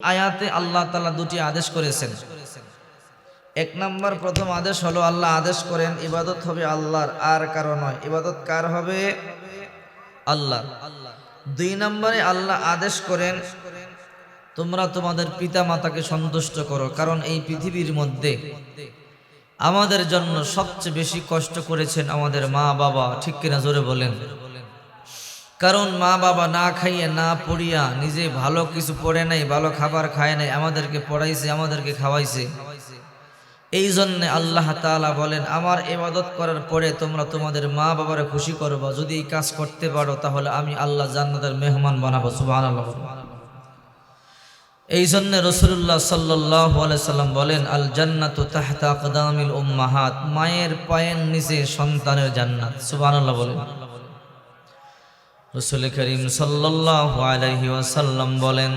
আয়াতে আল্লাহ তালা দুটি আদেশ করেছেন। এক নম্বর প্রথম আদেশ হলো আল্লাহ আদেশ করেন, ইবাদত হবে আল্লাহর, আর কারও নয়। ইবাদত কার হবে? আল্লাহ। দুই নম্বরে আল্লাহ আদেশ করেন, তোমরা তোমাদের পিতা মাতাকে সন্তুষ্ট করো, কারণ এই পৃথিবীর মধ্যে আমাদের জন্য সবচেয়ে বেশি কষ্ট করেছেন আমাদের মা বাবা ঠিক কিনা জোরে বলেন? কারণ মা বাবা না খাইয়ে, না পড়িয়া নিজে ভালো কিছু পড়ে নাই, ভালো খাবার খায় নাই, আমাদেরকে পড়াইছে, আমাদেরকে খাওয়াইছে। এই জন্যে আল্লাহ তাআলা বলেন, আমার এবাদত করার পরে তোমরা তোমাদের মা বাবারে খুশি করবা। যদি এই কাজ করতে পারো, তাহলে আমি আল্লাহ জান্নাতের মেহমান বানাবো। সুবহানাল্লাহ। এই জন্য রসুল্লাহ সাল্লাহ সাল্লাম বলেন আল জান্নাতু মায়ের পায়ের নিচে সন্তানের জান্নাত। সুবহানাল্লাহ বলেন। রসুল করিম ওয়াসাল্লাম বলেন,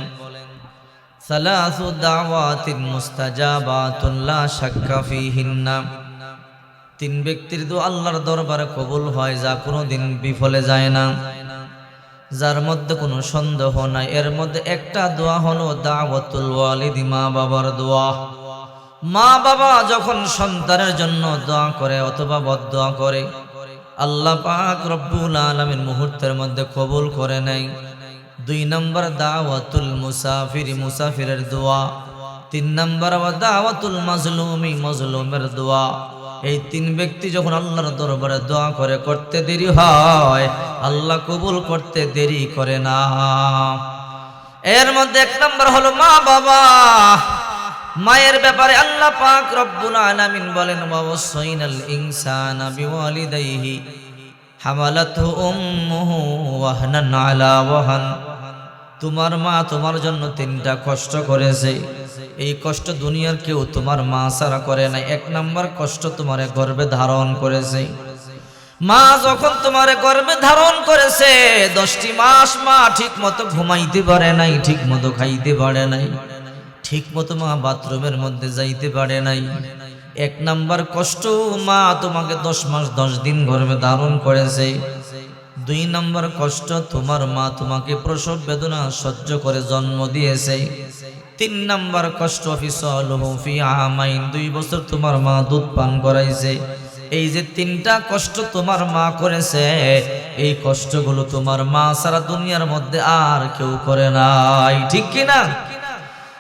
সালাসু দাওয়াতিন মুস্তাজাবাতুন লা শাক্কা ফিহিন্না। তিন ব্যক্তির দোয়া আল্লাহর দরবারে কবুল হয়, যা কোনোদিন বিফলে যায় না। যার মধ্যে কোনো সন্দেহ নাই, এর মধ্যে একটা দোয়া হলো দাওয়াতুল ওয়ালিদি, মা বাবার দোয়া। মা বাবা যখন সন্তানের জন্য দোয়া করে অথবা বদোয়া করে আল্লাহ পাক রব্বুল আলমের মুহূর্তের মধ্যে কবুল করে নেয়। দুই নম্বর দাওয়াতুল মুসাফির, মুসাফিরের দোয়া। তিন নম্বর দাওয়াতুল মাজলুমি, মজলুমের দোয়া। এই তিন ব্যক্তি যখন আল্লাহর দরবারে দোয়া করে, করতে দেরি হয়, আল্লাহ কবুল করতে দেরি করে না। এর মধ্যে এক নম্বর হলো মা বাবা মায়ের ব্যাপারে আল্লাহ পাক রব্বুল আলামিন বলেন ওয়াসাইনাল ইনসানা বিওয়ালিদাইহি, হামালাতহু উম্মুহু ওয়াহনান আলা ওয়াহান। তোমার মা তোমার জন্য তিনটা কষ্ট করেছে। এই কষ্ট দুনিয়ার কেউ তোমার মা সারা করে নাই। এক নাম্বার কষ্ট তোমারে গর্বে ধারণ করেছে। মা যখন তোমার গর্বে ধারণ করেছে, দশটি মাস মা ঠিক মতো ঘুমাইতে পারে নাই ঠিক মতো খাইতে পারে নাই। ঠিক মতো মা বাথরুমের মধ্যে যাইতে পারে নাই। এক নাম্বার কষ্ট, মা তোমাকে দশ মাস, দশ দিন গর্ভে ধারণ করেছে। দুই নম্বর কষ্ট, তোমার মা তোমাকে প্রসব বেদনা সহ্য করে জন্ম দিয়েছে। তিন নম্বর কষ্ট আমাইন দুই বছর তোমার মা দুধ পান করাইছে। এই যে তিনটা কষ্ট তোমার মা করেছে, এই কষ্টগুলো তোমার মা সারা দুনিয়ার মধ্যে আর কেউ করে নাই। ঠিক কিনা?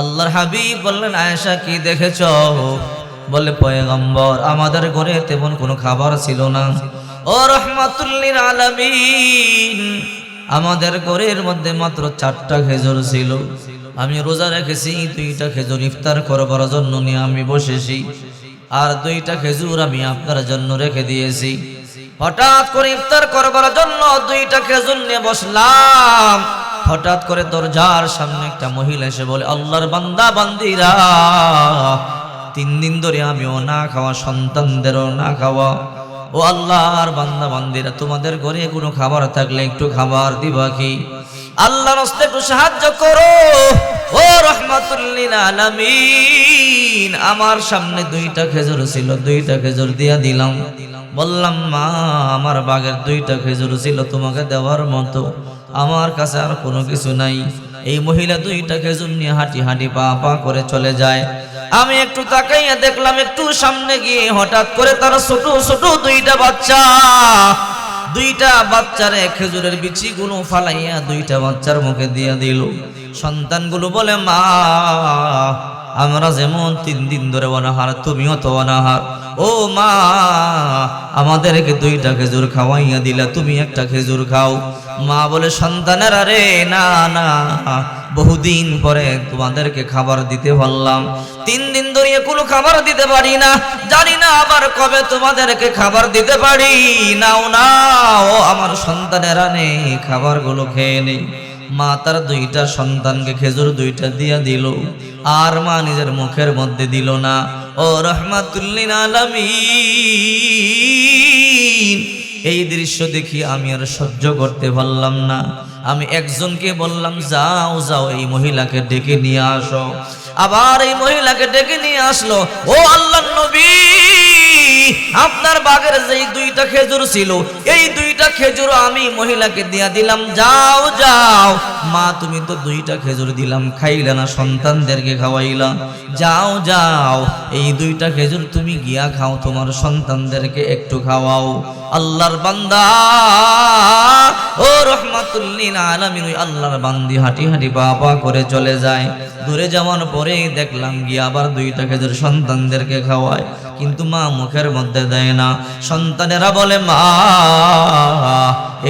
আল্লাহর হাবিব বললেন, আয়েশা, কি দেখেছ? বলে, পয়গম্বর, আমাদের ঘরে তেমন কোনো খাবার ছিল না। ও রহমাতুল্লিল আলামিন, আমাদের ঘরের মধ্যে মাত্র চারটা খেজুর ছিল। আমি রোজা রেখেছি, দুইটা খেজুর ইফতার করবার জন্য নিয়ে আমি বসেছি, আর দুইটা খেজুর আমি আপনার জন্য রেখে দিয়েছি। হঠাৎ করে ইফতার করবার জন্য দুইটা খেজুর নিয়ে বসলাম। হঠাৎ করে দরজার সামনে একটা মহিলা এসে বলে, আল্লাহর বান্দা, বান্দিরা, তিন দিন ধরে আমিও না খাওয়া, সন্তানদেরও না খাওয়া। ও আল্লাহর বান্দা, বান্দিরা, তোমাদের ঘরে কোনো খাবার থাকলে একটু খাবার দিবা কি? আল্লাহর হস্তে একটু সাহায্য করো। ও রহমাতুল্লিল আলামিন, আমার সামনে দুইটা খেজুর ছিল, দুইটা খেজুর দিয়া দিলাম। বললাম, মা, আমার বাগের দুইটা খেজুর ছিল তোমাকে দেওয়ার মতো। আমার কাছে আর কোনো কিছু নাই। এই মহিলা দুইটা খেজুর নিয়ে হাঁটি হাঁটি পা পা করে চলে যায়। আমি একটু তাকাইয়া দেখলাম, একটু সামনে গিয়ে হঠাৎ করে তার ছোট ছোট দুইটা বাচ্চা। দুইটা বাচ্চারে খেজুরের বিচি গুলো ফালাইয়া দুইটা বাচ্চার মুখে দিয়ে দিল। সন্তানগুলো বলে, মা আমরা যেমন তিন দিন ধরে অনাহার, তুমিও তো অনাহার। ও মা, আমাদেরকে দুইটা খেজুর খাওয়াইয়া দিলা, তুমি একটা খেজুর খাও। মা বলে, সন্তানের আরে না না, বহুদিন পরে তোমাদেরকে খাবার দিতে পারলাম। তিন দিন ধরে কোনো খাবার দিতে পারি না। জানি না আবার কবে তোমাদেরকে খাবার দিতে পারি। নাও না ও আমার সন্তানেরা নে, খাবারগুলো খেয়ে নেই। মা তার দুইটা সন্তানকে খেজুর দুইটা দিয়া দিল। আর মা নিজের মুখের মধ্যে দিল না। ও রহমাতুল্লিন আলমী এই দৃশ্য দেখি আমি আর সহ্য করতে পারলাম না। আমি একজনকে বললাম, যাও যাও, এই মহিলাকে ডেকে নিয়ে আসো। আবার এই মহিলাকে ডেকে নিয়ে আসলো, ও আল্লাহ নবী! আপনার বাগের যেই দুইটা খেজুর ছিল, এই দুইটা খেজুর আমি মহিলাকে দিয়া দিলাম, যাও যাও। মা, তুমি তো দুইটা খেজুর দিলাম, খাইলে না সন্তানদেরকে খাওয়াইলা। যাও যাও। এই দুইটা খেজুর তুমি গিয়া খাও, তোমার সন্তানদেরকে একটু খাওয়াও। আল্লাহর বান্দা ও রহমাতুল্লিন আলামিন, ওই আল্লাহর বান্দি হাঁটি হাঁটি বাবা করে চলে যায়। দূরে যাওয়ার পরে দেখলাম গিয়ে আবার দুইটা খেজুর সন্তানদেরকে খাওয়ায়, কিন্তু মা মুখের মধ্যে দেয় না। সন্তানেরা বলে, মা,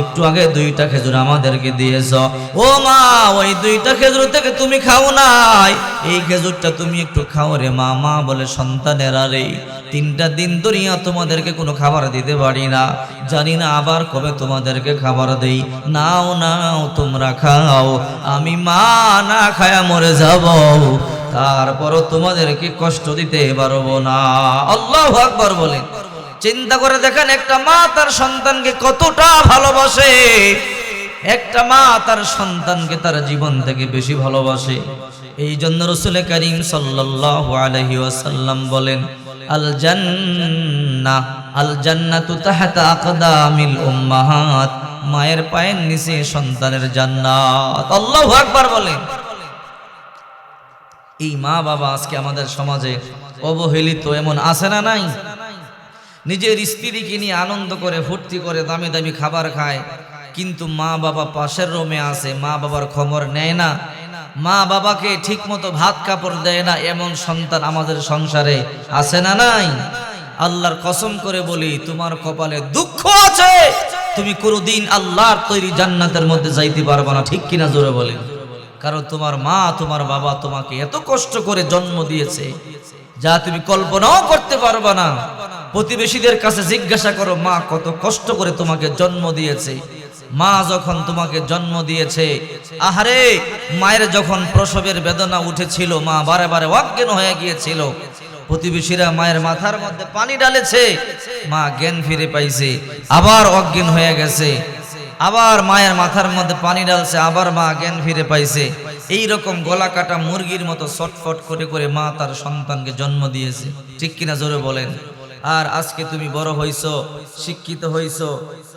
একটু আগে দুইটা খেজুর আমাদেরকে দিয়েছ। ও মা, ওই দুইটা খেজুর থেকে তুমি খাও নাই। এই খেজুরটা তুমি একটু খাও রে মা। মা বলে, সন্তানেরা রে, তিনটা দিন ধরিয়া তোমাদেরকে কোনো খাবার দিতে পারি না। জানি না আবার কবে তোমাদেরকে খাবার দেই। নাও নাও, তোমরা খাও। আমি মা না খায়া মরে যাব। তারপরও তোমাদেরকে কষ্ট দিতে পারব না। আল্লাহ আকবর বলে। চিন্তা করে দেখেন, একটা মা তার সন্তানকে কতটা ভালোবাসে। একটা মা তার সন্তানকে তার জীবন থেকে বেশি ভালোবাসে। এই জন্য রসুল করিম সাল্লাল্লাহু আলাইহি ওয়াসাল্লাম বলেন আল জান্নাহ আল জান্নাতু তাহতা আকদামিল উম্মাহাত, মায়ের পায়ের নিচে সন্তানের জান্নাত। আল্লাহু আকবার বলেন এই মা বাবা আজকে আমাদের সমাজে অবহেলিত এমন আছে না নাই? নিজের স্ত্রীকে নিয়ে আনন্দ করে, ফুর্তি করে, দামি দামি খাবার খায়, কিন্তু মা বাবা পাশের রোমে আছে, মা বাবার খবর নেয় না। মা বাবাকে ঠিকমতো ভাত কাপড় দেয় না, এমন সন্তান আমাদের সংসারে আছে না নাই? আল্লাহর কসম করে বলি, তোমার কপালে দুঃখ আছে। তুমি কোনোদিন আল্লাহর তৈরি জান্নাতের মধ্যে যাইতে পারবে না, ঠিক কিনা জোরে বলেন। কারণ তোমার মা, তোমার বাবা তোমাকে এত কষ্ট করে জন্ম দিয়েছে, যা তুমি কল্পনাও করতে পারবে না। প্রতিবেশীদের কাছে জিজ্ঞাসা করো, মা, কত কষ্ট করে তোমাকে জন্ম দিয়েছে। মা যখন তোমাকে জন্ম দিয়েছে, আহারে, মায়ের যখন প্রসবের বেদনা উঠেছিল, মা বারে বারে অজ্ঞান হয়ে গিয়েছিল। প্রতিবেশীরা মায়ের মাথার মধ্যে পানি ডালেছে মা জ্ঞান ফিরে পাইছে। আবার অজ্ঞান হয়ে গেছে। আবার মায়ের মাথার মধ্যে পানি ডালছে আবার মা জ্ঞান ফিরে পাইছে। এই রকম গলা কাটা মুরগির মতো ছটফট করে করে মা তার সন্তানকে জন্ম দিয়েছে। ঠিক কিনা জোরে বলেন? আর আজকে তুমি বড় হইছো, শিক্ষিত হইছো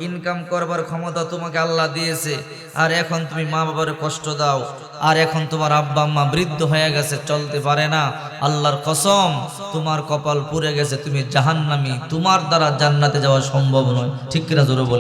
ইনকাম করবার ক্ষমতা তোমাকে আল্লাহ দিয়েছে, আর এখন তুমি মা বাবার কষ্ট দাও, আর এখন তোমার আব্বা, আম্মা বৃদ্ধ হয়ে গেছে, চলতে পারে না। আল্লাহর কসম, তোমার কপাল পুড়ে গেছে, তুমি জাহান্নামি, তোমার দ্বারা জান্নাতে যাওয়া সম্ভব নয়। ঠিক কিনা জোরে বলে